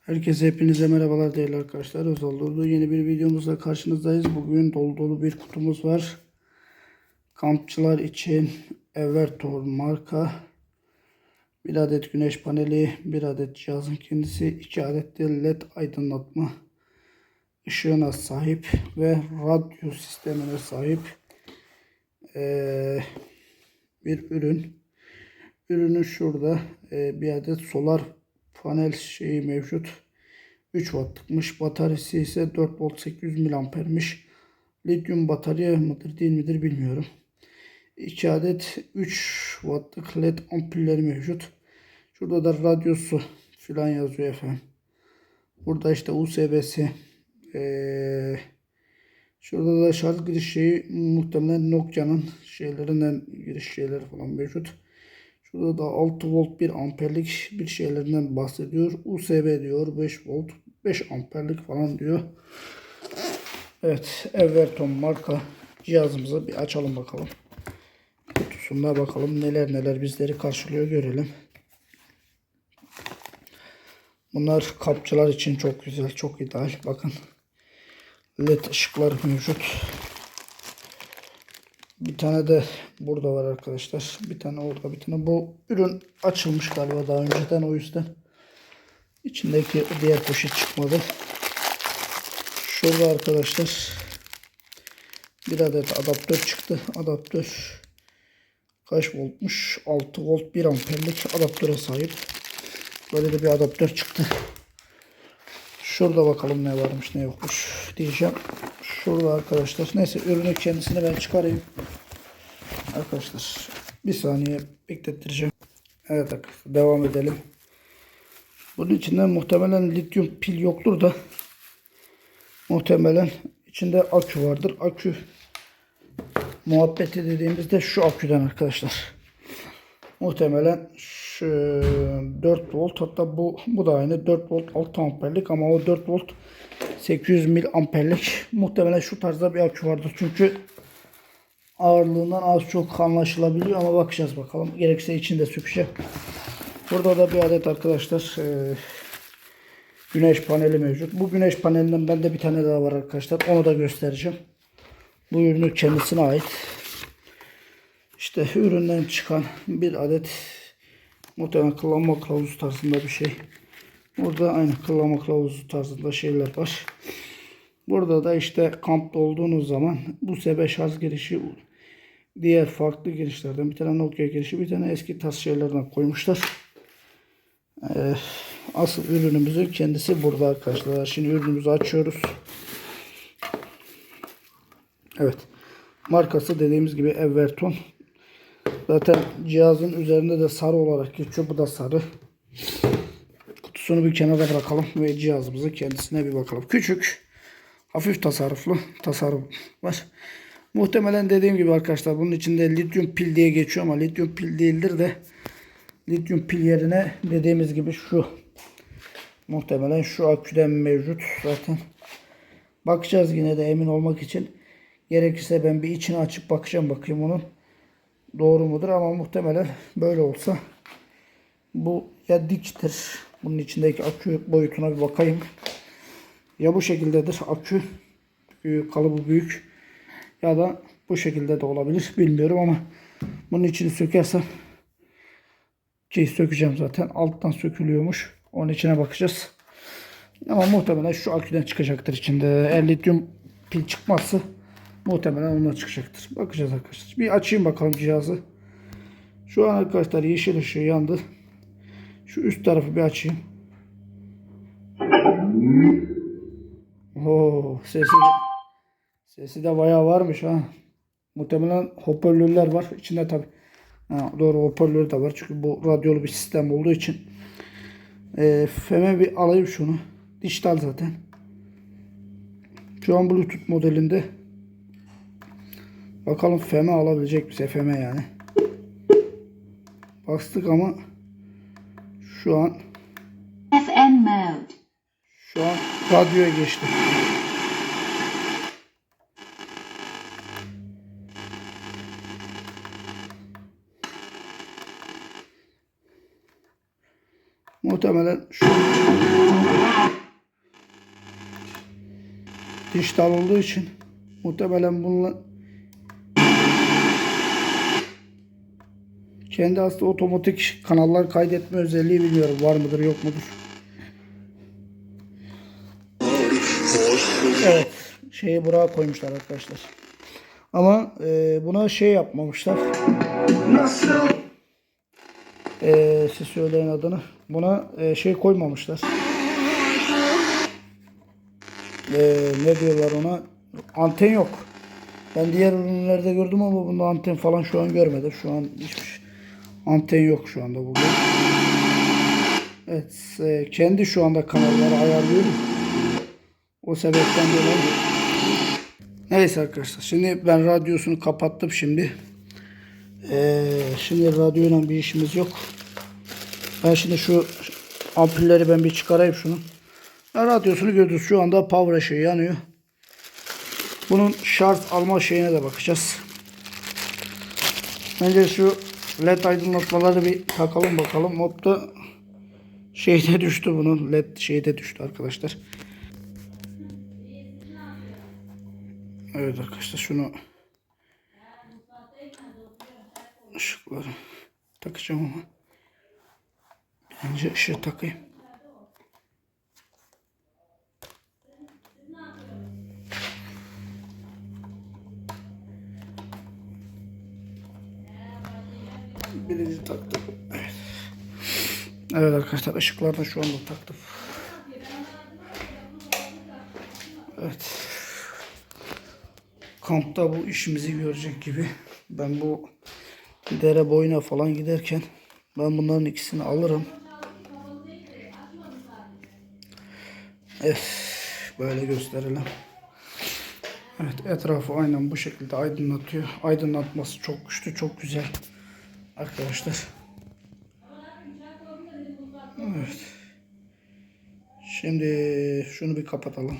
Herkese hepinize merhabalar değerli arkadaşlar. Özal Dolu yeni bir videomuzla karşınızdayız. Bugün dolu dolu bir kutumuz var. Kampçılar için Evertor marka. Bir adet güneş paneli, bir adet cihazın kendisi, iki adet de led aydınlatma ışığına sahip ve radyo sistemine sahip eee, bir ürün. Ürünün şurada e, bir adet solar panel şeyi mevcut. 3 wattlıkmış. Bataryası ise 4 volt 800 miliampermiş. Lityum batarya mıdır değil midir bilmiyorum. 2 adet 3 wattlık led ampulleri mevcut. Şurada da radyosu filan yazıyor efendim. Burada işte USB'si eee Şurada da şarj giriş şeyi muhtemelen Nokia'nın şeylerinden giriş şeyleri falan mevcut. Şurada da 6 volt 1 amperlik bir şeylerinden bahsediyor. USB diyor 5 volt 5 amperlik falan diyor. Evet Everton marka cihazımızı bir açalım bakalım. Kutusunda bakalım neler neler bizleri karşılıyor görelim. Bunlar kapçılar için çok güzel çok ideal. Bakın led ışıklar mevcut. Bir tane de burada var arkadaşlar. Bir tane orada bir tane. Bu ürün açılmış galiba daha önceden o yüzden. İçindeki diğer poşet çıkmadı. Şurada arkadaşlar bir adet adaptör çıktı. Adaptör kaç voltmuş? 6 volt 1 amperlik adaptöre sahip. Böyle de bir adaptör çıktı. Şurada bakalım ne varmış ne yokmuş diyeceğim. Şurada arkadaşlar. Neyse ürünün kendisini ben çıkarayım. Arkadaşlar bir saniye beklettireceğim. Evet arkadaşlar devam edelim. Bunun içinde muhtemelen lityum pil yoktur da muhtemelen içinde akü vardır. Akü muhabbeti dediğimizde şu aküden arkadaşlar. Muhtemelen şu 4 volt hatta bu bu da aynı 4 volt 6 amperlik ama o 4 volt 800 mil amperlik muhtemelen şu tarzda bir akü vardır. Çünkü ağırlığından az çok anlaşılabiliyor ama bakacağız bakalım. Gerekirse içinde sökeceğim. Burada da bir adet arkadaşlar e, güneş paneli mevcut. Bu güneş panelinden bende bir tane daha var arkadaşlar. Onu da göstereceğim. Bu ürünü kendisine ait. İşte üründen çıkan bir adet muhtemelen kullanma kılavuzu tarzında bir şey. Burada aynı kullanma kılavuzu tarzında şeyler var. Burada da işte kampta olduğunuz zaman bu sebe şarj girişi diğer farklı girişlerden bir tane Nokia girişi bir tane eski tas şeylerden koymuşlar. Ee, asıl ürünümüzün kendisi burada arkadaşlar. Şimdi ürünümüzü açıyoruz. Evet. Markası dediğimiz gibi Everton. Zaten cihazın üzerinde de sarı olarak geçiyor. Bu da sarı. Kutusunu bir kenara bırakalım ve cihazımızı kendisine bir bakalım. Küçük, hafif tasarruflu tasarım var. Muhtemelen dediğim gibi arkadaşlar bunun içinde lityum pil diye geçiyor ama lityum pil değildir de lityum pil yerine dediğimiz gibi şu muhtemelen şu aküden mevcut zaten. Bakacağız yine de emin olmak için. Gerekirse ben bir içini açıp bakacağım bakayım onun doğru mudur ama muhtemelen böyle olsa bu ya diktir. Bunun içindeki akü boyutuna bir bakayım. Ya bu şekildedir akü. Büyük, kalıbı büyük. Ya da bu şekilde de olabilir. Bilmiyorum ama bunun içini sökersem ki sökeceğim zaten. Alttan sökülüyormuş. Onun içine bakacağız. Ama muhtemelen şu aküden çıkacaktır içinde. Eğer lityum pil çıkmazsa muhtemelen ondan çıkacaktır. Bakacağız arkadaşlar. Bir açayım bakalım cihazı. Şu an arkadaşlar yeşil ışığı yandı. Şu üst tarafı bir açayım. Oo, sesi sesi de bayağı varmış ha. Muhtemelen hoparlörler var. İçinde tabi. Doğru hoparlör de var. Çünkü bu radyolu bir sistem olduğu için. E, FEM'e bir alayım şunu. Dijital zaten. Şu an Bluetooth modelinde. Bakalım FEM'e alabilecek miyiz? FM'e yani. Bastık ama şu an FM mode. şu an radyoya geçti. muhtemelen şu dijital olduğu için muhtemelen bununla kendi aslında otomatik kanallar kaydetme özelliği bilmiyorum var mıdır yok mudur. Evet şeyi buraya koymuşlar arkadaşlar. Ama e, buna şey yapmamışlar. E, siz söyleyin adını. Buna e, şey koymamışlar. E, ne diyorlar ona? Anten yok. Ben diğer ürünlerde gördüm ama bunda anten falan şu an görmedim. Şu an hiçbir şey- anten yok şu anda burada. Evet, e, kendi şu anda kanalları ayarlıyorum. O sebepten dolayı. Neyse arkadaşlar. Şimdi ben radyosunu kapattım şimdi. Ee, şimdi radyoyla bir işimiz yok. Ben şimdi şu ampulleri ben bir çıkarayım şunu. Ben radyosunu gördünüz. Şu anda power ışığı yanıyor. Bunun şarj alma şeyine de bakacağız. Önce şu led aydınlatmaları bir takalım bakalım. Modda şeyde düştü bunun. Led şeyde düştü arkadaşlar. Evet arkadaşlar şunu ışıkları takacağım ama önce ışığı takayım. Evet arkadaşlar ışıkları da şu anda taktım. Evet. Kampta bu işimizi görecek gibi. Ben bu dere boyuna falan giderken ben bunların ikisini alırım. Evet. Böyle gösterelim. Evet etrafı aynen bu şekilde aydınlatıyor. Aydınlatması çok güçlü, çok güzel. Arkadaşlar. Evet. Şimdi şunu bir kapatalım.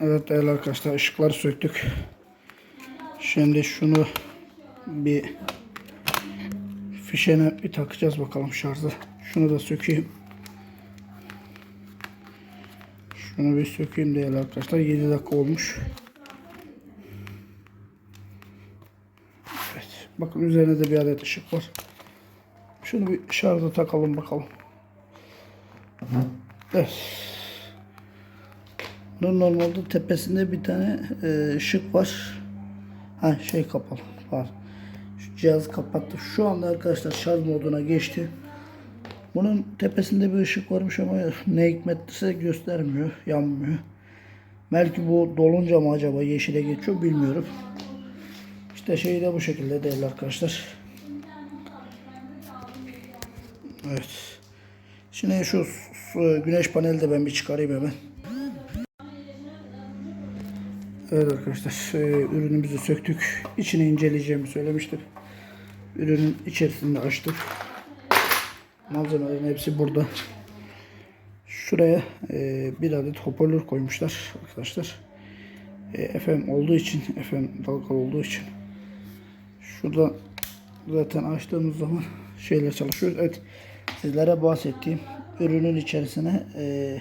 Evet değerli arkadaşlar ışıkları söktük. Şimdi şunu bir fişene bir takacağız bakalım şarjı. Şunu da sökeyim. Şunu bir sökeyim değerli arkadaşlar. 7 dakika olmuş. Evet. Bakın üzerine de bir adet ışık var. Şunu bir şarja takalım bakalım. Evet. Bunun normalde tepesinde bir tane e, ışık var. Ha şey kapalı. Var. Şu cihazı kapattı. Şu anda arkadaşlar şarj moduna geçti. Bunun tepesinde bir ışık varmış ama ne hikmetliyse göstermiyor. Yanmıyor. Belki bu dolunca mı acaba yeşile geçiyor bilmiyorum. İşte şey de bu şekilde değil arkadaşlar. Evet. Şimdi şu güneş paneli de ben bir çıkarayım hemen. Evet arkadaşlar e, ürünümüzü söktük. İçini inceleyeceğimi söylemiştim. Ürünün içerisinde açtık. Malzemelerin hepsi burada. Şuraya e, bir adet hoparlör koymuşlar arkadaşlar. E, FM olduğu için, FM dalgalı olduğu için. Şurada zaten açtığımız zaman şeyler çalışıyor. Evet sizlere bahsettiğim ürünün içerisine e,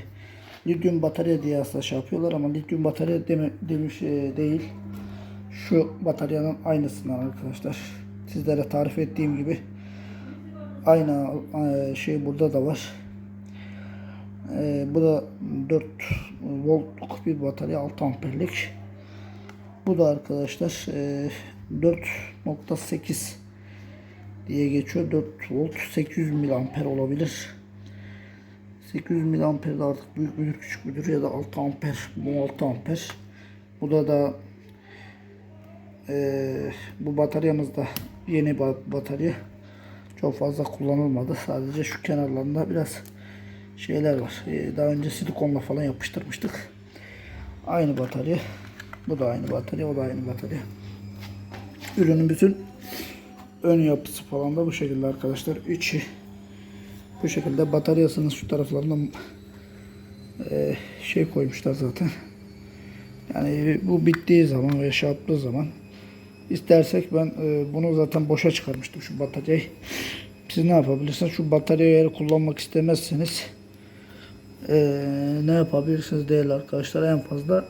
lityum batarya diye aslında şey yapıyorlar ama lityum batarya deme, demiş e, değil. Şu bataryanın aynısından arkadaşlar. Sizlere tarif ettiğim gibi aynı e, şey burada da var. E, bu da 4 voltluk bir batarya 6 amperlik. Bu da arkadaşlar e, 4.8 diye geçiyor. 4 volt 800 miliamper olabilir. 800 miliamper de artık büyük müdür küçük müdür ya da 6 amper. Bu 6 amper. Bu da da e, bu bataryamız da yeni ba- batarya. Çok fazla kullanılmadı. Sadece şu kenarlarında biraz şeyler var. E, daha önce silikonla falan yapıştırmıştık. Aynı batarya. Bu da aynı batarya. O da aynı batarya. Ürünün bütün ön yapısı falan da bu şekilde arkadaşlar. İçi bu şekilde bataryasının şu taraflarından e, şey koymuşlar zaten. Yani bu bittiği zaman ve şey zaman istersek ben e, bunu zaten boşa çıkarmıştım şu bataryayı. Siz ne yapabilirsiniz? Şu bataryayı eğer kullanmak istemezseniz eee, ne yapabilirsiniz değerli arkadaşlar? En fazla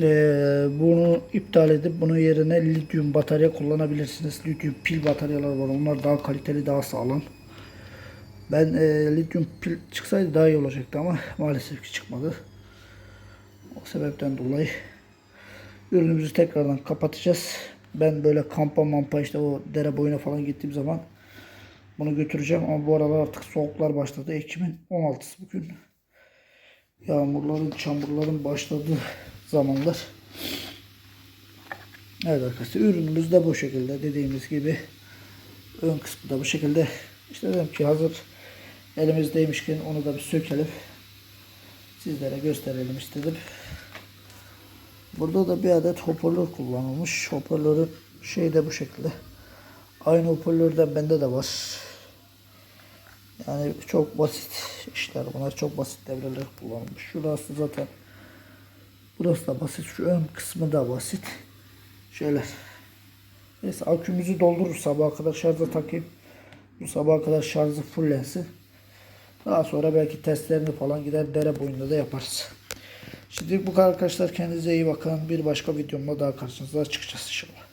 eee, bunu iptal edip bunun yerine lityum batarya kullanabilirsiniz. Lityum pil bataryalar var. Onlar daha kaliteli, daha sağlam. Ben eee lityum pil çıksaydı daha iyi olacaktı ama maalesef ki çıkmadı. O sebepten dolayı ürünümüzü tekrardan kapatacağız. Ben böyle kampa mampa işte o dere boyuna falan gittiğim zaman bunu götüreceğim ama bu aralar artık soğuklar başladı. Ekim'in 16'sı bugün. Yağmurların, çamurların başladığı zamanlar. Evet arkadaşlar ürünümüz de bu şekilde dediğimiz gibi ön kısmı da bu şekilde. İşte dedim ki hazır elimizdeymişken onu da bir sökelim. Sizlere gösterelim istedim. Burada da bir adet hoparlör kullanılmış. Hoparlörün şeyi de bu şekilde. Aynı hoparlörden bende de var. Yani çok basit işler bunlar. Çok basit devreler kullanılmış. Şurası zaten burası da basit. Şu ön kısmı da basit. Şeyler. Neyse akümüzü doldurur sabaha kadar şarja takayım. Bu sabaha kadar şarjı fullensin. Daha sonra belki testlerini falan gider dere boyunda da yaparız. Şimdi bu kadar arkadaşlar kendinize iyi bakın. Bir başka videomda daha karşınıza çıkacağız inşallah.